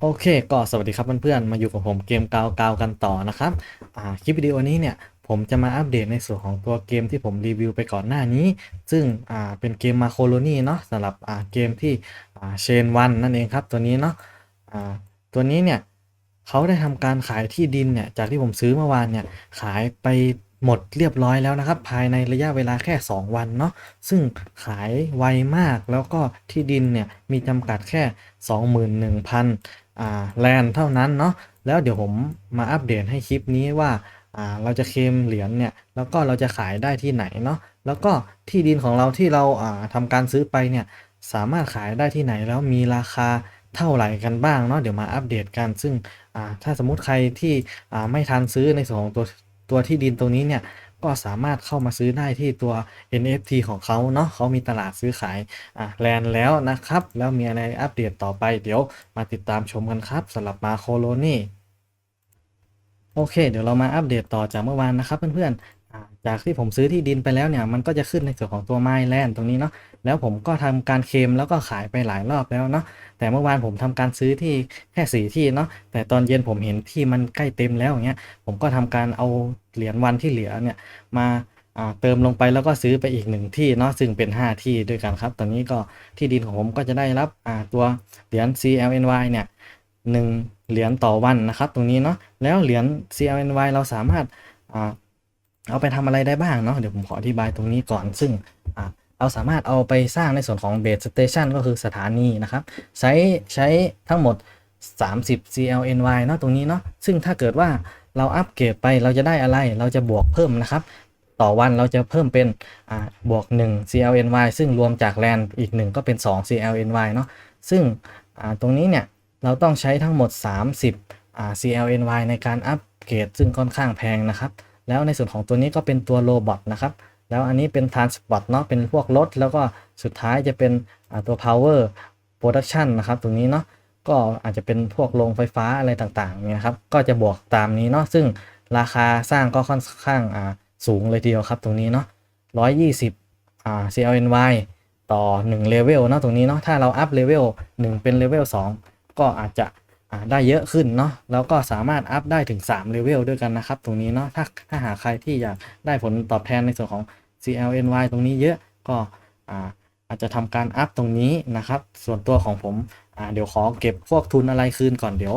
โอเคก็สวัสดีครับเพื่อนๆ มาอยู่กับผมเกมกาวกาวกันต่อนะครับอ่าคลิปวิดีโอนี้เนี่ยผมจะมาอัปเดตในส่วนของตัวเกมที่ผมรีวิวไปก่อนหน้านี้ ซึ่งอ่าเป็นเกมมาโคโลนีเนาะสำหรับอ่าเกมที่อ่าเชนวันนั่นเองครับตัวนี้เนาะอ่าตัวนี้เนี่ยเขาได้ทำการขายที่ดินเนี่ยจากที่ผมซื้อเมื่อวานเนี่ยขายไป หมดเรียบร้อยแล้วนะครับ ภายในระยะเวลาแค่ 2 วันเนาะซึ่งขายไวมากแล้วก็ที่ดินเนี่ยมีจำกัดแค่ 21,000อ่าแลนเท่านั้นเนาะแล้วเดี๋ยวผมมาอัปเดตให้คลิปนี้ว่าอ่าเราจะเคมเหรียญเนี่ยแล้วก็เราจะขายได้ที่ไหนเนาะแล้วก็ที่ดินของเราที่เราอ่าทำการซื้อไปเนี่ยสามารถขายได้ที่ไหนแล้วมีราคาเท่าไหร่กันบ้างเนาะเดี๋ยวมาอัปเดตกัน ซึ่งถ้าสมมุติใครที่ไม่ทันซื้อในส่วนของตัว ตัวที่ดินตรงนี้เนี่ยก็สามารถเข้ามาซื้อได้ที่ตัว NFT ของเขาเนาะเขามีตลาดซื้อขายอะแลนแล้วนะครับ แล้วมีอะไรอัปเดตต่อไป เดี๋ยวมาติดตามชมกันครับสำหรับมาโคโลนี่โอเค เดี๋ยวเรามาอัปเดตต่อจากเมื่อวานนะครับเพื่อนๆ จากที่ผมซื้อที่ดินไปแล้วเนี่ยมันก็จะขึ้นในส่วนของตัวไม้แลนตรงนี้เนาะแล้วผมก็ทำการเคลมแล้วก็ขายไปหลายรอบแล้วเนาะแต่เมื่อวานผมทำการซื้อที่แค่สี่ที่เนาะแต่ตอนเย็นผมเห็นที่มันใกล้เต็มแล้วอย่างเงี้ยผมก็ทำการเอาเหรียญวันที่เหลือเนี่ยมาเติมลงไปแล้วก็ซื้อไปอีกหนึ่งที่เนาะซึ่งเป็น 5 ที่ด้วยกันครับ ตอนนี้ก็ที่ดินของผมก็จะได้รับตัวเหรียญ CLNY เนี่ยหนึ่งเหรียญต่อวันนะครับ ตรงนี้เนาะแล้วเหรียญ CLNY เราสามารถ เอาไปทำอะไรได้บ้างเนาะเดี๋ยวผมขออธิบายตรงนี้ก่อน ซึ่งเราสามารถเอาไปสร้างในส่วนของ Base Station ก็คือสถานีนะครับ ใช้ใช้ทั้งหมด 30 CLNY เนาะตรงนี้เนาะซึ่งถ้าเกิดว่าเราอัปเกรดไปเราจะได้อะไรเราจะบวกเพิ่มนะครับ ต่อวันเราจะเพิ่มเป็นบวก 1 CLNY ซึ่งรวมจากแลนอีก 1 ก็เป็น 2 CLNY เนาะซึ่งตรงนี้เนี่ยเราต้องใช้ทั้งหมด 30 CLNY ในการอัปเกรดซึ่งค่อนข้างแพงนะครับ แล้วในส่วนของตัวนี้ก็เป็นตัวโรบอทนะครับ แล้วอันนี้เป็น Transport เนาะเป็นพวกรถ แล้วก็สุดท้ายจะเป็นตัว Power Production นะครับ ตรงนี้เนาะก็อาจจะเป็นพวกโรงไฟฟ้าอะไรต่างๆเนี่ยครับก็จะบวกตามนี้เนาะซึ่งราคาสร้างก็ค่อนข้างสูงเลยทีเดียวครับตรงนี้เนาะ120อ่า CLNY ต่อ1เลเวลเนาะตรงนี้เนาะถ้าเราอัพเลเวล1เป็นเลเวล2ก็อาจจะ ได้เยอะขึ้นเนาะแล้วก็สามารถอัพได้ถึง3เลเวลด้วยกันนะครับตรงนี้เนาะถ้าถ้าหากใครที่อยากได้ผลตอบแทนในส่วนของ CLNY ตรงนี้เยอะก็อาอาจจะทำการอัพตรงนี้นะครับ ส่วนตัวของผมเดี๋ยวขอเก็บพวกทุนอะไรคืนก่อนเดี๋ยว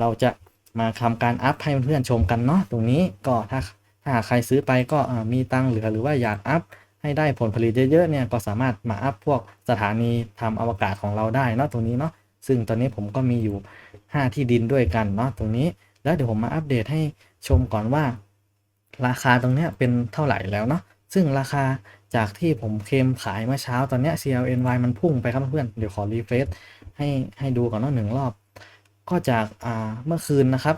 เราจะมาทำการอัพให้เพื่อนๆชมกันเนาะตรงนี้ก็ถ้าถ้าหากใครซื้อไปก็มีตังค์เหลือหรือว่าอยากอัพให้ได้ผลผลิตเยอะๆเนี่ยก็สามารถมาอัพพวกสถานีทำอวกาศของเราได้เนาะตรงนี้เนาะ ซึ่งตอนนี้ผมก็มีอยู่ 5 ที่ดินด้วยกันเนาะตรงนี้ แล้วเดี๋ยวผมมาอัปเดตให้ชมก่อนว่า ราคาตรงนี้เป็นเท่าไหร่แล้วเนาะซึ่งราคาจากที่ผมเคมขายเมื่อเช้าตอนนี้ CLNY มันพุ่งไปครับเพื่อนเดี๋ยวขอรีเฟรชให้ให้ดูก่อนเนาะหนึ่งรอบ ก็จากอ่าเมื่อคืนนะครับ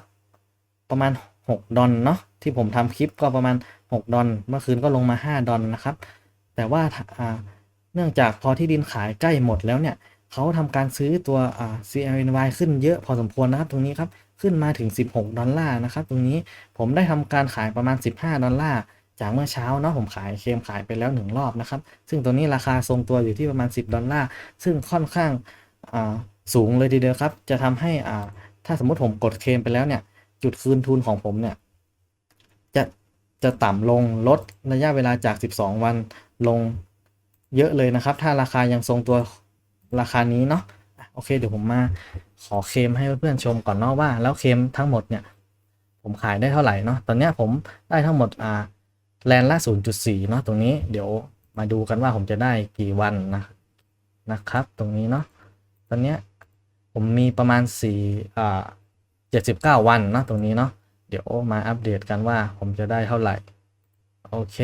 ประมาณ 6 ดอลเนาะที่ผมทำคลิปก็ประมาณ 6 ดอลเมื่อคืนก็ลงมา 5 ดอลนะครับ แต่ว่าเนื่องจากพอที่ดินขายใกล้หมดแล้วเนี่ย เขาทำการซื้อตัว CLNY ขึ้นเยอะพอสมควรนะครับตรงนี้ครับขึ้นมาถึง 16 ดอลลาร์นะครับตรงนี้ผมได้ทำการขายประมาณ 15 ดอลลาร์จากเมื่อเช้าเนาะผมขายเคมขายไปแล้ว 1 รอบนะครับ ซึ่งตัวนี้ราคาทรงตัวอยู่ที่ประมาณ 10 ดอลลาร์ซึ่งค่อนข้างสูงเลยทีเดียวครับ จะทำให้อ่าถ้าสมมติผมกดเคมไปแล้วเนี่ย จุดคืนทุนของผมเนี่ย จะจะต่ำลงลดระยะเวลาจาก 12 วันลงเยอะเลยนะครับ ถ้าราคายังทรงตัว ราคานี้เนาะโอเคเดี๋ยวผมมาขอเคมให้เพื่อนๆชมก่อนเนาะว่า แล้วเคมทั้งหมดเนี่ย ผมขายได้เท่าไหร่เนาะตอนเนี้ยผมได้ทั้งหมดอ่าแลนละ0.4เนาะตรงนี้เดี๋ยวมาดูกันว่าผมจะได้กี่วันนะนะครับ ตรงนี้เนาะตอนเนี้ยผมมีประมาณ4อ่า79 วันเนาะตรงนี้เนาะเดี๋ยวมาอัปเดตกันว่าผมจะได้เท่าไหร่โอเค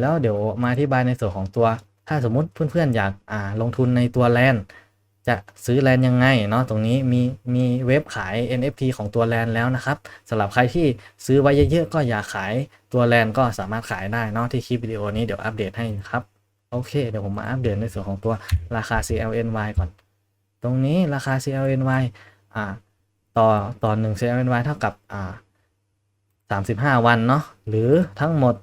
แล้วเดี๋ยวมาอธิบายในส่วนของตัว ถ้าสมมุติเพื่อนๆอยากอ่าลงทุนในตัวแลนจะซื้อแลนยังไงเนาะตรงนี้มีมีเว็บขาย NFT ของตัวแลนแล้วนะครับสำหรับใครที่ซื้อไว้เยอะๆก็อยากขายตัวแลนก็สามารถขายได้เนาะที่คลิปวิดีโอนี้เดี๋ยวอัปเดตให้ครับโอเค เดี๋ยวผมมาอัปเดตในส่วนของตัวราคา CLNY ก่อน ตรงนี้ราคา CLNY อ่าต่อต่อหนึ่ง CLNY เท่ากับอ่าสามสิบห้าวันเนาะหรือทั้งหมด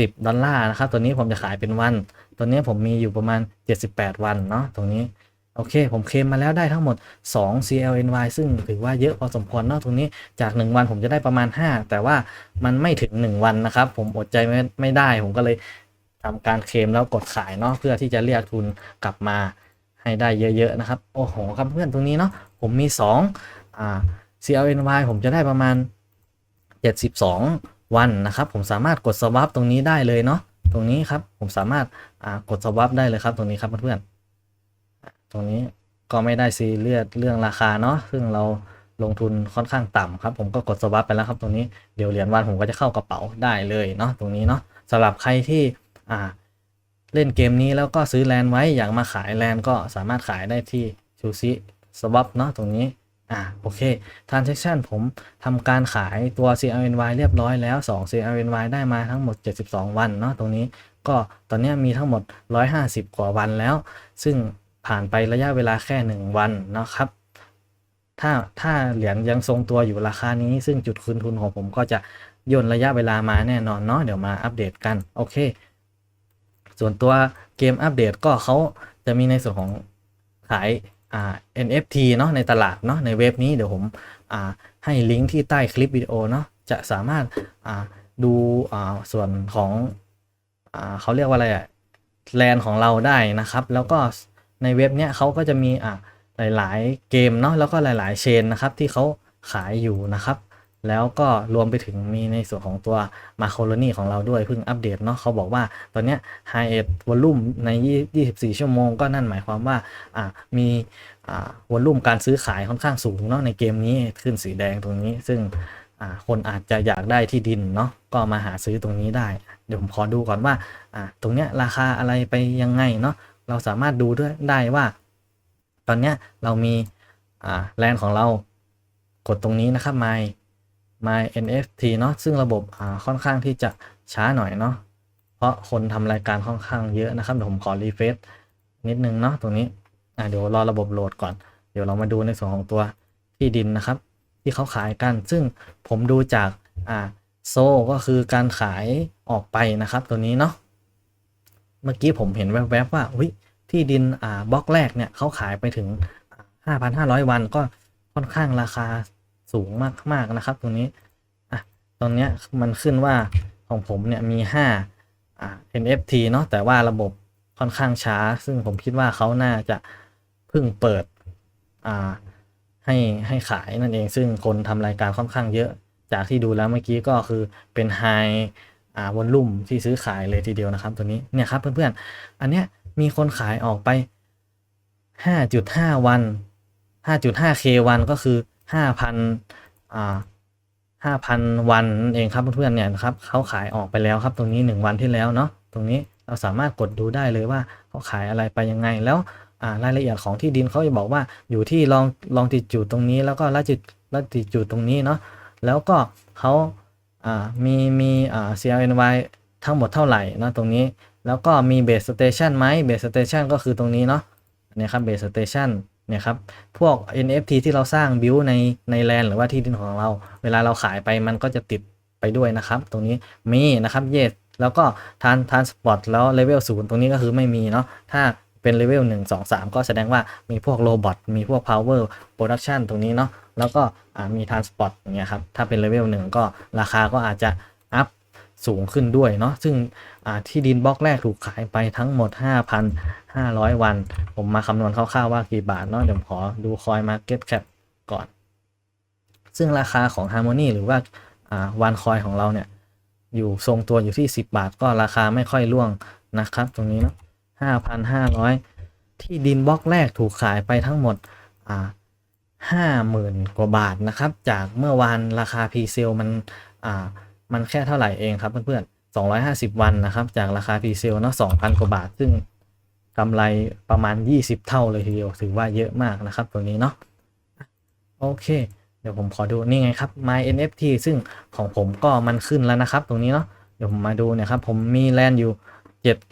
สิบดอลลาร์นะครับ ตัวนี้ผมจะขายเป็นวัน ตัวนี้ผมมีอยู่ประมาณเจ็ดสิบแปดวันเนาะตรงนี้โอเค ผมเคลมมาแล้วได้ทั้งหมด 2 CLNY ซึ่งถือว่าเยอะพอสมควรเนอะตรงนี้จาก 1 วันผมจะได้ประมาณ 5 แต่ว่ามันไม่ถึง 1 วันนะครับ ผมอดใจไม่ไม่ได้ ผมก็เลยทำการเคลมแล้วกดขายเนาะเพื่อที่จะเรียกทุนกลับมาให้ได้เยอะๆนะครับ โอ้โหครับเพื่อนตรงนี้เนาะผมมี2อ่า CLNY ผมจะได้ประมาณ 72 วันนะครับ ผมสามารถกด swap ตรงนี้ได้เลยเนาะตรงนี้ครับผมสามารถกด swap ได้เลยครับ ตรงนี้ครับเพื่อนๆตรงนี้ก็ไม่ได้ซีเรียสเรื่องราคาเนาะซึ่งเราลงทุนค่อนข้างต่ำครับ ผมก็กด swap ไปแล้วครับ ตรงนี้เดี๋ยวเหรียญวันผมก็จะเข้ากระเป๋าได้เลยเนาะตรงนี้เนาะสำหรับใครที่อ่าเล่นเกมนี้แล้วก็ซื้อแลนไว้อยากมาขายแลนก็สามารถขายได้ที่ชูซิสวับเนาะตรงนี้ อ่าโอเค transaction ผมทำการขายตัว CLNY เรียบร้อยแล้ว 2 CLNY ได้มาทั้งหมด 72 วันเนาะตรงนี้ก็ตอนนี้มีทั้งหมด 150 กว่าวันแล้ว ซึ่งผ่านไประยะเวลาแค่ 1 วันนะครับ ถ้าถ้าเหรียญยังทรงตัวอยู่ราคานี้ ซึ่งจุดคืนทุนของผมก็จะย่นระยะเวลามาแน่นอนเนาะเดี๋ยวมาอัปเดตกัน โอเค ส่วนตัวเกมอัปเดตก็เขาจะมีในส่วนของขาย NFT เนาะในตลาดเนาะในเว็บนี้เดี๋ยวผมให้ลิงก์ที่ใต้คลิปวิดีโอเนาะจะสามารถดูส่วนของอเขาเรียกว่าอะไรอะแลนของเราได้นะครับ แล้วก็ในเว็บเนี้ยเขาก็จะมีหลาย ๆ เกมเนาะแล้วก็หลาย ๆ เชนนะครับที่เขาขายอยู่นะครับ แล้วก็รวมไปถึงมีในส่วนของตัวมาโคโลนีของเราด้วยเพิ่งอัปเดตเนาะเขาบอกว่าตอนนี้ High End Volume ใน 24 ชั่วโมง ก็นั่นหมายความว่าอ่ามีอ่าวอลลุ่มการซื้อขายค่อนข้างสูงเนาะในเกมนี้ขึ้นสีแดงตรงนี้ ซึ่งอ่าคนอาจจะอยากได้ที่ดินเนาะก็มาหาซื้อตรงนี้ได้ เดี๋ยวผมขอดูก่อนว่าอ่าตรงเนี้ยราคาอะไรไปยังไงเนาะเราสามารถดูด้วยได้ว่า ตอนเนี้ยเรามีอ่าแลนด์ของเรากดตรงนี้นะครับ My My NFT เนาะซึ่งระบบอ่าค่อนข้างที่จะช้าหน่อยเนาะเพราะคนทำรายการค่อนข้างเยอะนะครับเดี๋ยวผมขอรีเฟซนิดนึงเนาะตรงนี้อ่าเดี๋ยวรอระบบโหลดก่อน เดี๋ยวเรามาดูในส่วนของตัวที่ดินนะครับ ที่เขาขายกัน ซึ่งผมดูจากอ่าโซก็คือการขายออกไปนะครับตัวนี้เนาะเมื่อกี้ผมเห็นแวบๆว่าอุ้ยที่ดินอ่าบล็อกแรกเนี่ยเขาขายไปถึง 5,500 วันก็ค่อนข้างราคา สูงมากๆนะครับ ตรงนี้อะตอนเนี้ยมันขึ้นว่าของผมเนี่ยมี5อ่า NFT เนาะแต่ว่าระบบค่อนข้างช้า ซึ่งผมคิดว่าเขาน่าจะเพิ่งเปิดอ่าให้ให้ขายนั่นเองซึ่งคนทำรายการค่อนข้างเยอะ จากที่ดูแล้วเมื่อกี้ก็คือเป็นไฮอ่าวอลลุ่มที่ซื้อขายเลยทีเดียวนะครับ ตัวนี้เนี่ยครับเพื่อนๆ อันเนี้ยมีคนขายออกไป 5.5 วัน 5.5k วันก็คือ 5,000อ่า5,000วันนั่นเองครับเพื่อนๆเนี่ยนะครับเขาขายออกไปแล้วครับตรงนี้ 1 วันที่แล้วเนาะตรงนี้เราสามารถกดดูได้เลยว่าเขาขายอะไรไปยังไงแล้วรายละเอียดของที่ดินเขาจะบอกว่าอยู่ที่ลองลองติดจุดตรงนี้ แล้วก็ละจิตละติดจุดตรงนี้เนาะแล้วก็เขาามีมีอ่า CLNY ทั้งหมดเท่าไหร่นะตรงนี้ แล้วก็มีเบสสเตชันไหมเบสสเตชันก็คือตรงนี้เนาะนี่ครับเบสสเตชัน เนี่ยครับพวก NFT ที่เราสร้างบิวในในแลนหรือว่าที่ดินของเรา เวลาเราขายไปมันก็จะติดไปด้วยนะครับ ตรงนี้มีนะครับ yes แล้วก็ทานทานสปอตแล้วเลเวลศูนย์ตรงนี้ก็คือไม่มีเนาะถ้าเป็นเลเวล1 2 3 ก็แสดงว่ามีพวกโรบอทมีพวก power production ตรงนี้เนาะแล้วก็มีทานสปอตอย่างเงี้ยครับถ้าเป็นเลเวล1ก็ราคาก็อาจจะอัพสูงขึ้นด้วยเนาะซึ่ง ที่ดินบล็อกแรกถูกขายไปทั้งหมด 5,500 วัน ผมมาคำนวณคร่าวๆว่ากี่บาทเนาะเดี๋ยวผมขอดูคอย Market Cap ก่อน ซึ่งราคาของ Harmony หรือว่าอ่าวันคอยของเราเนี่ย อยู่ทรงตัวอยู่ที่ 10 บาท ก็ราคาไม่ค่อยร่วงนะครับ ตรงนี้เนาะ5,500 ที่ดินบล็อกแรกถูกขายไปทั้งหมดอ่า50,000กว่าบาทนะครับ จากเมื่อวานราคาพีเซลมัน อ่า มันแค่เท่าไหร่เองครับเพื่อนๆ 250 วันนะครับ จากราคาพรีเซลเนาะ2,000 กว่าบาท ซึ่งกำไรประมาณ 20 เท่าเลยทีเดียว ถือว่าเยอะมากนะครับ ตัวนี้เนาะโอเค เดี๋ยวผมขอดูนี่ไงครับ My NFT ซึ่งของผมก็มันขึ้นแล้วนะครับ ตรงนี้เนาะเดี๋ยวผมมาดูเนี่ยครับผมมีแลนด์อยู่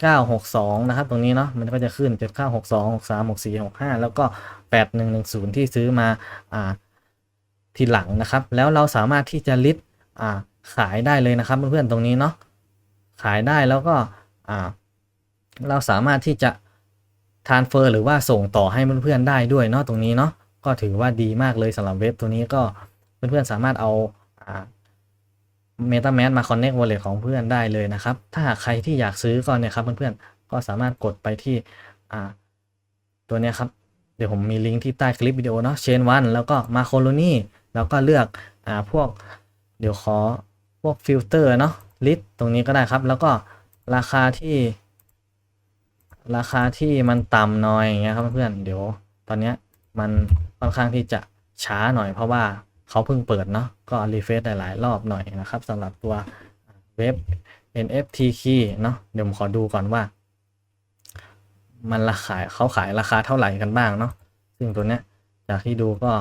7962 นะครับ ตรงนี้เนาะมันก็จะขึ้น 7962 63 64 65 แล้วก็ 8110 ที่ซื้อมาอ่าทีหลังนะครับ แล้วเราสามารถที่จะลิสต์อ่าขายได้เลยนะครับเพื่อนๆตรงนี้เนาะ ขายได้แล้วก็เราสามารถที่จะทานเฟอร์หรือว่าส่งต่อให้เพื่อนๆได้ด้วยเนาะตรงนี้เนาะก็ถือว่าดีมากเลยสำหรับเว็บตัวนี้ก็เพื่อนๆสามารถเอาอ่า MetaMask มา Connect Wallet ของเพื่อนได้เลยนะครับ ถ้าหากใครที่อยากซื้อก็เนี่ยครับเพื่อนๆก็สามารถกดไปที่ตัวนี้ครับ เดี๋ยวผมมีลิงก์ที่ใต้คลิปวิดีโอเนาะ Chain 1แล้วก็มา Colony แล้วก็เลือกอพวกเดี๋ยวขอพวกฟิลเตอร์เนาะ ลิสตรงนี้ก็ได้ครับ แล้วก็ราคาที่ ราคาที่มันต่ำหน่อยอย่างเงี้ยครับเพื่อนเดี๋ยวตอนเนี้ยมันค่อนข้างที่จะช้าหน่อยเพราะว่าเขาเพิ่งเปิดเนาะก็รีเฟรชหลาย ๆ รอบหน่อยนะครับสำหรับตัวเว็บ NFT key เนาะเดี๋ยวผมขอดูก่อนว่า มันราคาเขาขายราคาเท่าไหร่กันบ้างเนาะซึ่งตัวเนี้ยจากที่ดูก็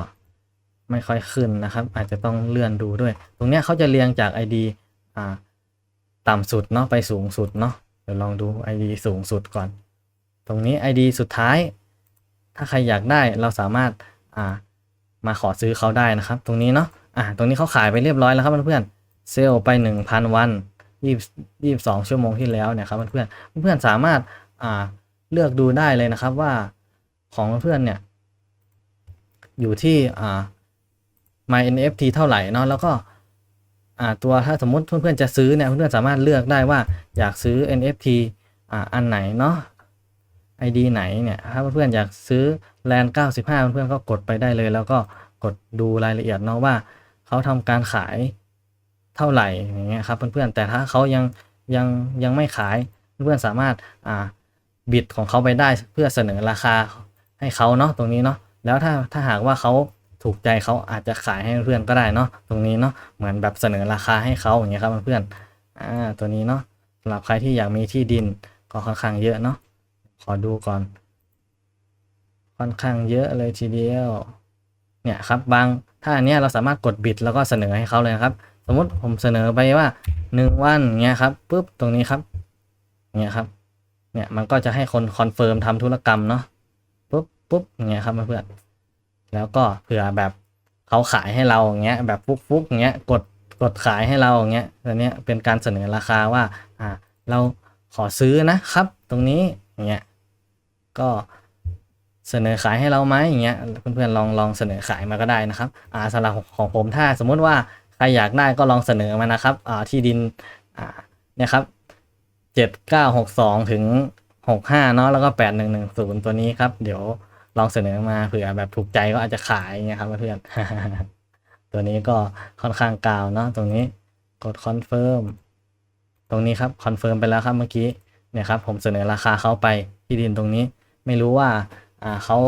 ไม่ค่อยขึ้นนะครับ อาจจะต้องเลื่อนดูด้วย ตรงเนี้ยเขาจะเรียงจาก ID อ่า ต่ำสุดเนาะไปสูงสุดเนาะเดี๋ยวลองดู ID สูงสุดก่อน ตรงนี้ ID สุดท้าย ถ้าใครอยากได้เราสามารถอ่ามาขอซื้อเขาได้นะครับ ตรงนี้เนาะอ่าตรงนี้เขาขายไปเรียบร้อยแล้วครับเพื่อนๆเซลล์ไป 1,000 วันยี่ยี่สองชั่วโมงที่แล้วเนี่ยครับเพื่อนเพื่อนสามารถอ่าเลือกดูได้เลยนะครับว่าของเพื่อนเนี่ย อยู่ที่อ่า my NFT เท่าไหร่เนาะแล้วก็ ตัวถ้าสมมติเพื่อนๆจะซื้อเนี่ยเพื่อนๆสามารถเลือกได้ว่าอยากซื้อ NFT อ่าอันไหนเนาะ ID ไหนเนี่ยถ้าเพื่อนๆอยากซื้อแลนด์95 เพื่อนๆก็กดไปได้เลย แล้วก็กดดูรายละเอียดเนาะว่าเขาทำการขายเท่าไหร่อย่างเงี้ยครับเพื่อนๆแต่ถ้าเขายังยังยังไม่ขายเพื่อนๆสามารถอ่าบิดของเขาไปได้เพื่อเสนอราคาให้เขาเนาะตรงนี้เนาะแล้วถ้าถ้าหากว่าเขา ถูกใจเขาอาจจะขายให้เพื่อนก็ได้เนาะตรงนี้เนาะเหมือนแบบเสนอราคาให้เขาอย่างเงี้ยครับเพื่อนอ่าตัวนี้เนาะสำหรับใครที่อยากมีที่ดินก็ค่อนข้างเยอะเนาะขอดูก่อน ค่อนข้างเยอะเลยทีเดียวเนี่ยครับบางถ้าอันเนี้ยเราสามารถกดบิดแล้วก็เสนอให้เขาเลยนะครับ สมมติผมเสนอไปว่าหนึ่งวันเงี้ยครับปุ๊บตรงนี้ครับเนี่ยครับเนี่ยมันก็จะให้คนคอนเฟิร์มทำธุรกรรมเนาะปุ๊บปุ๊บเงี้ยครับเพื่อน แล้วก็เผื่อแบบเขาขายให้เราอย่างเงี้ยแบบฟุกฟุกอย่างเงี้ยกดกดขายให้เราอย่างเงี้ยตัวเนี้ยเป็นการเสนอราคาว่าอ่าเราขอซื้อนะครับ ตรงนี้อย่างเงี้ยก็เสนอขายให้เราไหมอย่างเงี้ยเพื่อนๆลองลองเสนอขายมาก็ได้นะครับอ่าสำหรับของผมถ้าสมมุติว่าใครอยากได้ก็ลองเสนอมานะครับอ่าที่ดินอ่าเนี่ยครับเจ็ดเก้าหกสองถึงหกห้าเนาะแล้วก็แปดหนึ่งหนึ่งศูนย์ตัวนี้ครับ เดี๋ยว ลองเสนอมาเผื่อแบบถูกใจก็อาจจะขายอย่างเงี้ยครับเพื่อนตัวนี้ก็ค่อนข้างกาวเนาะตรงนี้กดคอนเฟิร์มตรงนี้ครับคอนเฟิร์มไปแล้วครับเมื่อกี้เนี่ยครับผมเสนอราคาเขาไปที่ดินตรงนี้ ไม่รู้ว่าอ่าเขา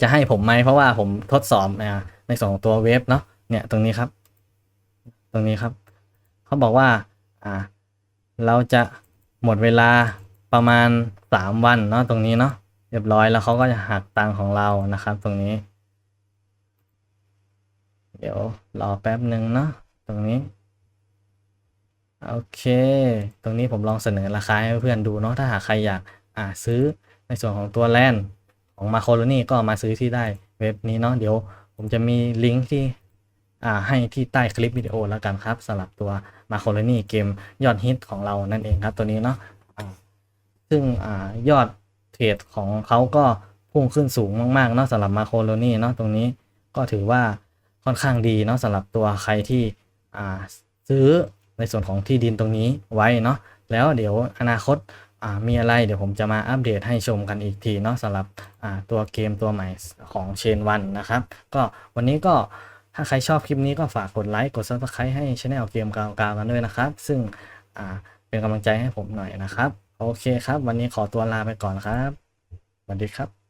จะให้ผมไหมเพราะว่าผมทดสอบในส่วนของตัวเว็บเนาะเนี่ยตรงนี้ครับ ตรงนี้ครับเขาบอกว่าอ่าเราจะหมดเวลาประมาณสามวันเนาะตรงนี้เนาะ รียบร้อยแล้วเขาก็จะหักตังของเรานะครับตรงนี้ เดี๋ยวรอแป๊บหนึ่งเนาะตรงนี้ โอเค ตรงนี้ผมลองเสนอราคาให้เพื่อนดูเนาะถ้าหากใครอยากอ่าซื้อในส่วนของตัวแลนของมาโคโลนี่ก็มาซื้อที่ได้เว็บนี้เนาะเดี๋ยวผมจะมีลิงก์ที่อ่าให้ที่ใต้คลิปวิดีโอแล้วกันครับสำหรับตัวมาโคลนี่เกมยอดฮิตของเรานั่นเองครับตัวนี้เนาะซึ่งอยอด เทรดของเขาก็พุ่งขึ้นสูงมากๆเนาะสำหรับมาโคโลนี่เนาะตรงนี้ก็ถือว่าค่อนข้างดีเนาะสำหรับตัวใครที่อ่าซื้อในส่วนของที่ดินตรงนี้ไว้เนาะแล้วเดี๋ยวอนาคตามีอะไรเดี๋ยวผมจะมาอัปเดตให้ชมกันอีกทีเนาะสำหรับตัวเกมตัวใหม่ของเชนวันนะครับ ก็วันนี้ก็ถ้าใครชอบคลิปนี้ก็ฝากกดไลค์กด subscribe ให้ช anel เกมกาวๆกันด้วยนะครับ ซึ่งเป็นกำลังใจให้ผมหน่อยนะครับ โอเคครับ วันนี้ขอตัวลาไปก่อนครับสวัสดีครับ